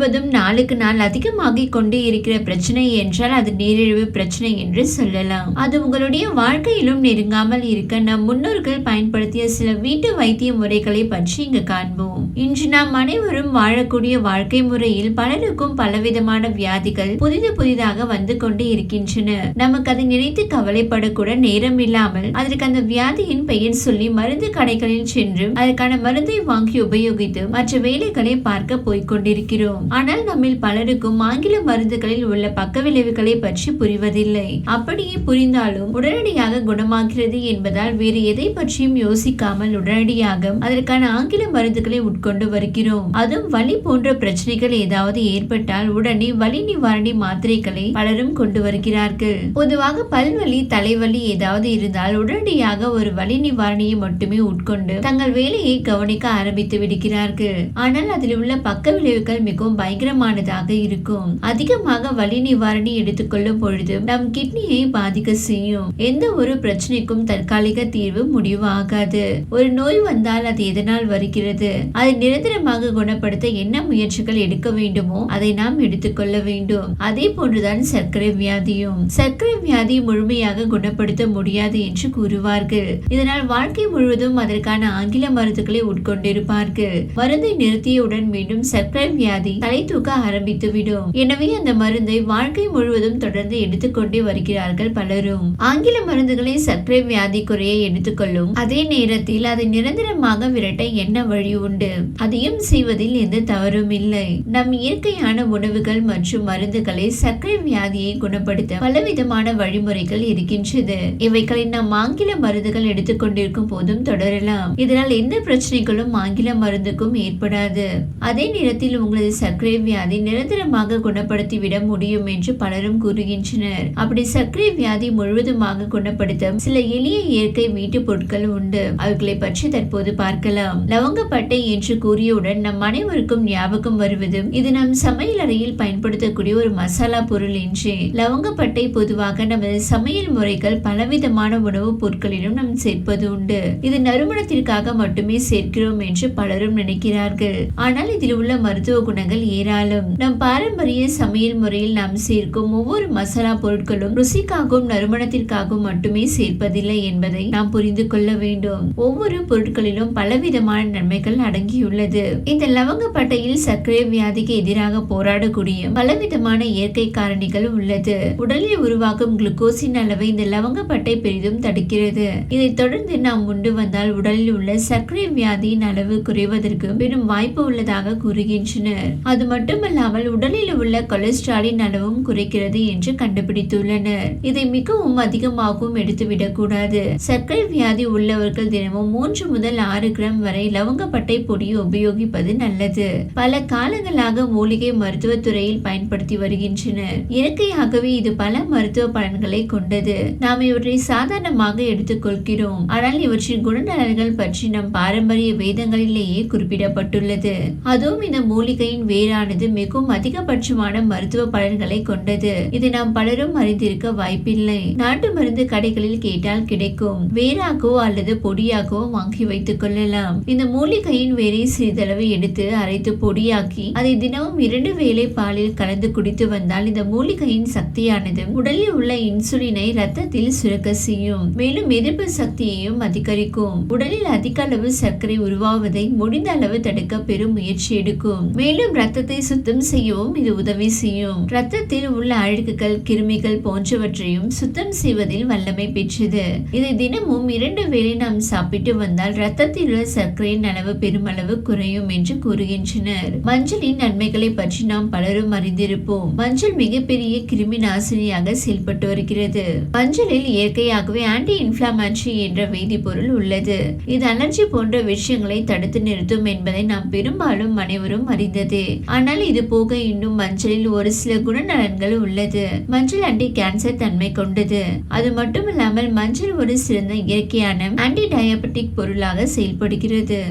முழுவதும் நாளுக்கு நாள் அதிகமாகிக் கொண்டே இருக்கிற பிரச்சனை என்றால் அது நீரிழிவு பிரச்சனை என்று சொல்லலாம். அது உங்களுடைய வாழ்க்கையிலும் நெருங்காமல் இருக்க நம் முன்னோர்கள் பயன்படுத்திய சில வீட்டு வைத்திய முறைகளை பற்றி இங்கு காண்போம். இன்று நாம் அனைவரும் வாழக்கூடிய வாழ்க்கை முறையில் பலருக்கும் பலவிதமான வியாதிகள் புதிது புதிதாக வந்து கொண்டு இருக்கின்றன. நமக்கு அதை நினைத்து கவலைப்படக்கூட நேரம் இல்லாமல் அதற்கு அந்த வியாதியின் பெயர் சொல்லி மருந்து கடைகளில் சென்று அதற்கான மருந்தை வாங்கி உபயோகித்து மற்ற வேலைகளை பார்க்க போய்க் கொண்டிருக்கிறோம். ஆனால் நம்மில் பலருக்கும் ஆங்கில மருந்துகளில் உள்ள பக்க விளைவுகளை பற்றி புரிவதில்லை. அப்படியே புரிந்தாலும் உடனடியாக குணமாகிறது என்பதால் வேறு எதை பற்றியும் யோசிக்காமல் உடனடியாக அதற்கான ஆங்கில மருந்துகளை உட்கொண்டு வருகிறோம். அதுவும் வலி போன்ற பிரச்சனைகள் ஏதாவது ஏற்பட்டால் உடனே வலி நிவாரணி மாத்திரைகளை பலரும் கொண்டு வருகிறார்கள். பொதுவாக பல்வலி தலைவலி ஏதாவது இருந்தால் உடனடியாக ஒரு வலி நிவாரணியை மட்டுமே உட்கொண்டு தங்கள் வேலையை கவனிக்க ஆரம்பித்து விடுகிறார்கள். ஆனால் அதில் உள்ள பக்க விளைவுகள் மிகவும் பயங்கரமானதாக இருக்கும். அதிகமாக வலி நிவாரணி எடுத்துக்கொள்ளும் பொழுது நம் கிட்னியை பாதிக்க செய்யும். எந்த ஒரு பிரச்சனைக்கும் தற்காலிக தீர்வு முடிவு ஆகாது ஒரு நோய் வந்தால் அது எதனால் வருகிறது? அதை நிரந்தரமாக குணப்படுத்த என்ன முயற்சிகள் எடுக்க வேண்டுமோ அதை நாம் எடுத்துக்கொள்ள வேண்டும். அதே போன்றுதான் சர்க்கரை வியாதியும். சர்க்கரை வியாதி முழுமையாக குணப்படுத்த முடியாது என்று கூறுவார்கள். இதனால் வாழ்க்கை முழுவதும் அதற்கான ஆங்கில மருந்துகளை உட்கொண்டிருப்பார்கள். மருந்தை நிறுத்தியவுடன் மீண்டும் சர்க்கரை வியாதி தலை தூக்க ஆரம்பித்து விடும். எனவே அந்த மருந்தை வாழ்க்கை முழுவதும் தொடர்ந்து எடுத்துக்கொண்டே வருகிறார்கள் பலரும். ஆங்கில மருந்துகளை சர்க்கரை வியாதி குறைய எடுத்துக்கொள்ளும். அதே நேரத்தில் அதை நிரந்தரமாக விரட்ட என்ன வழி உண்டு? அதையும் செய்வதில் எந்த தவறும் இல்லை. நம் இயற்கையான உணவுகள் மற்றும் மருந்துகளை சர்க்கரை வியாதியை குணப்படுத்த பலவிதமான வழிமுறைகள் இருக்கின்றது. இவைகளை நாம் ஆங்கில மருந்துகள் எடுத்துக்கொண்டிருக்கும் போதும் தொடரலாம். இதனால் எந்த பிரச்சனைகளும் ஆங்கில மருந்துக்கும் ஏற்படாது. அதே நேரத்தில் உங்களது சர்க்கரை வியாதி நிரந்தரமாக குணப்படுத்தி விட முடியும் என்று பலரும் கூறுகின்றனர். அப்படி சர்க்கரை வியாதி முழுவதுமாக குணப்படுத்த சில எளிய இயற்கை வீட்டு பொருட்கள் உண்டு. அவர்களை பற்றி தற்போது பார்க்கலாம். லவங்கப்பட்டை என்று கூறியவுடன் நம் அனைவருக்கும் ஞாபகம் வருவது இது நம் சமையல் அறையில் பயன்படுத்தக்கூடிய ஒரு மசாலா பொருள் என்று. லவங்கப்பட்டை பொதுவாக நமது சமையல் முறைகள் பலவிதமான உணவுப் பொருட்களிலும் நாம் சேர்ப்பது உண்டு. இது நறுமணத்திற்காக மட்டுமே சேர்க்கிறோம் என்று பலரும் நினைக்கிறார்கள். ஆனால் இதில் உள்ள மருத்துவ குணங்கள் ஏராளம். நம் பாரம்பரிய சமையல் முறையில் நாம் சேர்க்கும் ஒவ்வொரு மசாலா பொருட்களும் ருசிக்காகவும் நறுமணத்திற்காகவும் மட்டுமே சேர்ப்பதில்லை என்பதை நாம் புரிந்து கொள்ள வேண்டும். ஒவ்வொரு பொருட்களிலும் பலவிதமான நன்மைகள் அடங்கியுள்ளது. இந்த லவங்கப்பட்டையில் சர்க்கரை வியாதிக்கு எதிராக போராடக்கூடிய பலவிதமான இயற்கை காரணிகள் உள்ளது. உடலில் உருவாகும் குளுக்கோஸின் அளவை இந்த லவங்கப்பட்டை பெரிதும் தடுக்கிறது. இதைத் தொடர்ந்து நாம் உண்டு வந்தால் உடலில் உள்ள சர்க்கரை வியாதியின் அளவு குறைவதற்கு பெரும் வாய்ப்பு உள்ளதாக கூறுகின்றனர். அது மட்டுமல்லாமல் உடலில் உள்ள கொலஸ்ட்ராலின் அளவும் குறைக்கிறது என்று கண்டுபிடித்துள்ளனர். இதை மிகவும் அதிகமாகவும் எடுத்துவிடக்கூடாது. சர்க்கரை வியாதி உள்ளவர்கள் தினமும் மூன்று முதல் ஆறு கிராம் வரை லவங்கப்பட்டை பொடியை உபயோகிப்பது நல்லது. பல காலங்களாக மூலிகை மருத்துவத்துறையில் பயன்படுத்தி வருகின்றனர். இயற்கையாகவே இது பல மருத்துவ பலன்களை கொண்டது. நாம் இவற்றை சாதாரணமாக எடுத்துக்கொள்கிறோம். ஆனால் இவற்றின் குணநலன்கள் பற்றி நம் பாரம்பரிய வேதங்களிலேயே குறிப்பிடப்பட்டுள்ளது. அதுவும் இந்த மூலிகையின் வேரானது மிகவும் அதிகபட்சமான மருத்துவ பலன்களை கொண்டது. இது நாம் பலரும் அறிந்திருக்க வாய்ப்பில்லை. நாட்டு மருந்து கடைகளில் கேட்டால் கிடைக்கும். வேராகவோ அல்லது பொடியாகவோ வாங்கி வைத்துக் கொள்ளலாம். இந்த மூலிகையின் வேரை சிறிதளவு எடுத்து அரைத்து பொடியாக்கி அதை தினமும் இரண்டு வேளை பாலில் கலந்து குடித்து வந்தால் இந்த மூலிகையின் சக்தியானது உடலில் உள்ள இன்சுலினை ரத்தத்தில் சுரக்க செய்யும். மேலும் எதிர்ப்பு சக்தியையும் அதிகரிக்கும். உடலில் அதிக அளவு சர்க்கரை உருவாவதை முடிந்த அளவு தடுக்க பெரும் முயற்சி எடுக்கும். மேலும் ரத்தத்தை சுத்தம் செய்யவும் இது உதவி செய்யும். ரத்தத்தில் உள்ள அழுக்குகள் கிருமிகள் போன்றவற்றையும் சுத்தம் செய்வதில் வல்லமை பெற்றது. இதை தினமும் இரண்டு வேளை நாம் சாப்பிட்டு வந்தால் ரத்தத்தில் உள்ள சர்க்கரையின் அளவு பெருமளவு குறையும் என்று கூறுகின்றனர். மஞ்சளின் நன்மைகளை பற்றி நாம் பலரும் அறிந்திருப்போம். மஞ்சள் மிகப்பெரிய கிருமி நாசினியாக செயல்பட்டு வருகிறது. மஞ்சளில் இயற்கையாகவே ஆன்டி இன்ஃபிளாமேட்டரி என்ற வேதிப்பொருள் உள்ளது. இது அலர்ஜி போன்ற விஷயங்களை தடுத்து நிறுத்தும் என்பதை நாம் பெரும்பாலும் அனைவரும் அறிந்ததே. ஆனால் இது போக இன்னும் மஞ்சளில் ஒரு சில குணநலன்கள் உள்ளது. மஞ்சள் அண்டி கேன்சர் தன்மை கொண்டது. அது மட்டுமில்லாமல் மஞ்சள் ஒரு சிறந்த இயற்கையான ஆன்டி டயபெட்டிக் பொருளாக செயல்படுகிறது.